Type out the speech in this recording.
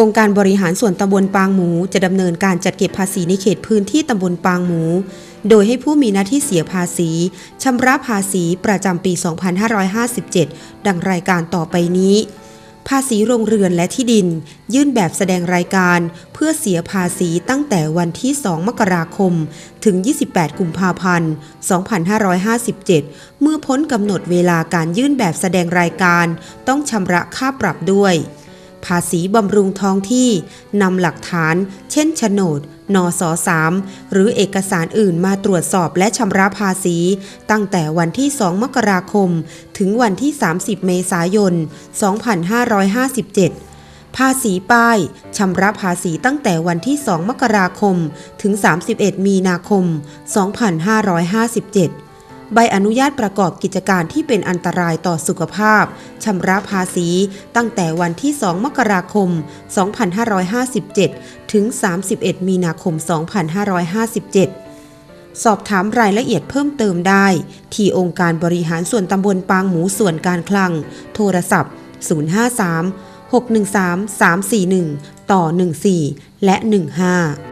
องค์การบริหารส่วนตำบลปางหมูจะดำเนินการจัดเก็บภาษีในเขตพื้นที่ตำบลปางหมู โดยให้ผู้มีหน้าที่เสียภาษีชำระภาษีประจำปี 2557 ดังรายการต่อไปนี้ ภาษีโรงเรือนและที่ดิน ยื่นแบบแสดงรายการ เพื่อเสียภาษีตั้งแต่วันที่ 2 มกราคม ถึง 28 กุมภาพันธ์ 2557 เมื่อพ้นกำหนดเวลาการยื่นแบบแสดงรายการ ต้องชำระค่าปรับด้วย ภาษีบำรุงท้องที่นำหลักฐาน เช่นโฉนด นส3หรือเอกสารอื่นมาตรวจสอบและชำระภาษี ตั้งแต่วันที่ 2 มกราคม ถึงวันที่ 30 เมษายน 2557ภาษีป้ายชำระภาษีตั้งแต่วันที่ 2 มกราคม ถึง 31 มีนาคม 2557 ใบอนุญาตประกอบกิจการที่เป็นอันตรายต่อสุขภาพ ชำระภาษี ตั้งแต่วันที่ 2 มกราคม 2557 ถึง 31 มีนาคม 2557สอบถามรายละเอียดเพิ่มเติมได้ ที่องค์การบริหารส่วนตำบลปางหมูส่วนการคลัง โทรศัพท์ 053 613 341 ต่อ 14 และ 15